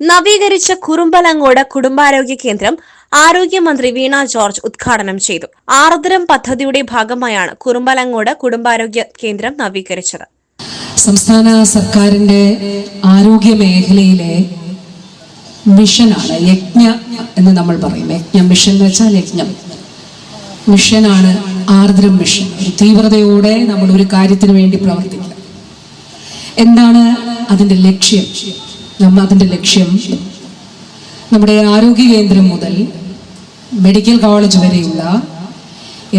നവീകരിച്ച കുറുമ്പലങ്ങോട് കുടുംബാരോഗ്യ കേന്ദ്രം ആരോഗ്യമന്ത്രി വീണ ജോർജ് ഉദ്ഘാടനം ചെയ്തു. ആർദ്രം പദ്ധതിയുടെ ഭാഗമായാണ് കുറുമ്പലങ്ങോട് കുടുംബാരോഗ്യ കേന്ദ്രം നവീകരിച്ചത്. സംസ്ഥാന സർക്കാരിന്റെ ആരോഗ്യ മേഖലയിലെ മിഷനാണ് യജ്ഞ എന്ന് നമ്മൾ പറയും. യജ്ഞ മിഷൻ എന്ന് വെച്ചാൽ യജ്ഞം. മിഷനാണ് ആർദ്രം മിഷൻ. തീവ്രതയോടെ നമ്മൾ ഒരു കാര്യത്തിന് വേണ്ടി പ്രവർത്തിക്കുക എന്താണ് അതിന്റെ ലക്ഷ്യം? നമ്മ അതിന്റെ ലക്ഷ്യം നമ്മുടെ ആരോഗ്യ കേന്ദ്രം മുതൽ മെഡിക്കൽ കോളേജ് വരെയുള്ള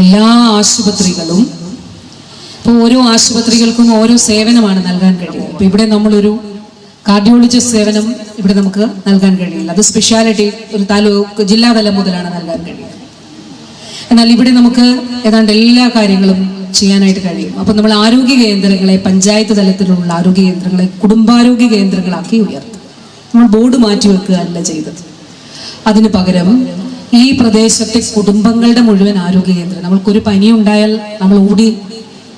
എല്ലാ ആശുപത്രികളും ഇപ്പോൾ ഓരോ ആശുപത്രികൾക്കും ഓരോ സേവനമാണ് നൽകാൻ കഴിയുന്നത്. ഇപ്പോൾ ഇവിടെ നമ്മളൊരു കാർഡിയോളജിസ്റ്റ് സേവനം ഇവിടെ നമുക്ക് നൽകാൻ കഴിയില്ല. അത് സ്പെഷ്യാലിറ്റി ഒരു താലൂക്ക് ജില്ലാതലം മുതലാണ് നൽകാൻ കഴിയുന്നത്. എന്നാൽ ഇവിടെ നമുക്ക് ഏതാണ്ട് എല്ലാ കാര്യങ്ങളും ചെയ്യാനായിട്ട് കഴിയും. അപ്പോൾ നമ്മൾ ആരോഗ്യ കേന്ദ്രങ്ങളെ പഞ്ചായത്ത് തലത്തിലുള്ള ആരോഗ്യ കേന്ദ്രങ്ങളെ കുടുംബാരോഗ്യ കേന്ദ്രങ്ങളാക്കി ഉയർത്തും. നമ്മൾ ബോർഡ് മാറ്റി വെക്കുക അല്ല ചെയ്തത്. അതിന് പകരം ഈ പ്രദേശത്തെ കുടുംബങ്ങളുടെ മുഴുവൻ ആരോഗ്യ കേന്ദ്രം നമ്മൾക്കൊരു പനി ഉണ്ടായാൽ നമ്മൾ ഓടി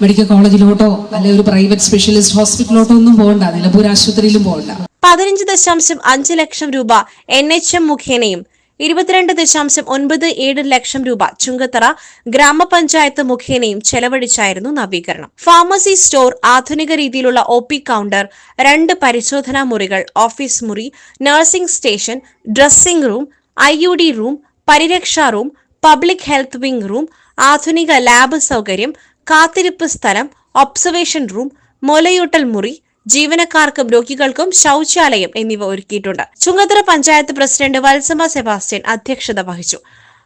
മെഡിക്കൽ കോളേജിലോട്ടോ അല്ലെ ഒരു പ്രൈവറ്റ് സ്പെഷ്യലിസ്റ്റ് ഹോസ്പിറ്റലിലോട്ടോ ഒന്നും പോകണ്ട നിലമ്പൂർ ആശുപത്രിയിലും പോകണ്ട. പതിനഞ്ച് ദശാംശം അഞ്ച് ലക്ഷം രൂപ എൻ എച്ച് എം മുഖേനയും ഇരുപത്തിരണ്ട് ദശാംശം ഒൻപത് ഏഴ് ലക്ഷം രൂപ ചുങ്കത്തറ ഗ്രാമപഞ്ചായത്ത് മുഖേനയും ചെലവഴിച്ചായിരുന്നു നവീകരണം. ഫാർമസി സ്റ്റോർ ആധുനിക രീതിയിലുള്ള ഒ പി കൗണ്ടർ രണ്ട് പരിശോധനാ മുറികൾ ഓഫീസ് മുറി nursing station dressing room I U D room പരിരക്ഷാ room public health wing room ആധുനിക ലാബ് സൗകര്യം കാത്തിരിപ്പ് സ്ഥലം ഒബ്സർവേഷൻ റൂം മൊലയൂട്ടൽ മുറി ജീവനക്കാർക്കും രോഗികൾക്കും ശൌചാലയം എന്നിവ ഒരുക്കിയിട്ടുണ്ട്. ചുങ്കത്തറ പഞ്ചായത്ത് പ്രസിഡന്റ് വത്സമ സെബാസ്റ്റ്യൻ അധ്യക്ഷത വഹിച്ചു.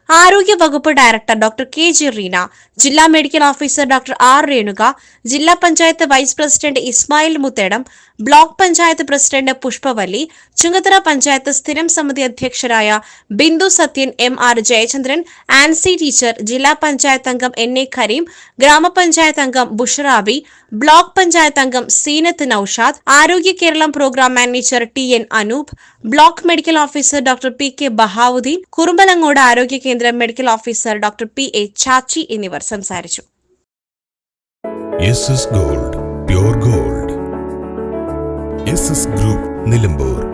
ആരോഗ്യ വകുപ്പ് director doctor K G Reena ജില്ലാ medical officer doctor R Renuka ജില്ലാ panchayat vice president Ismail Muthedam block panchayat president Pushpavalli Chungathara panchayat സ്ഥിരം സമിതി അധ്യക്ഷരായ Bindu Sathyan M R Jayachandran Ancy teacher ജില്ലാ പഞ്ചായത്ത് അംഗം എൻ എ കരീം ഗ്രാമപഞ്ചായത്ത് അംഗം ബുഷറാബി ബ്ലോക്ക് പഞ്ചായത്ത് അംഗം Seenath Noushad Arogya Keralam programme manager T N Anoop block medical officer doctor P K Bahauddin Kurumbalangode ആരോഗ്യ കേന്ദ്രം medical officer doctor P A Chachi എന്നിവർ സംസാരിച്ചു. Gold gold. Group Nilambur.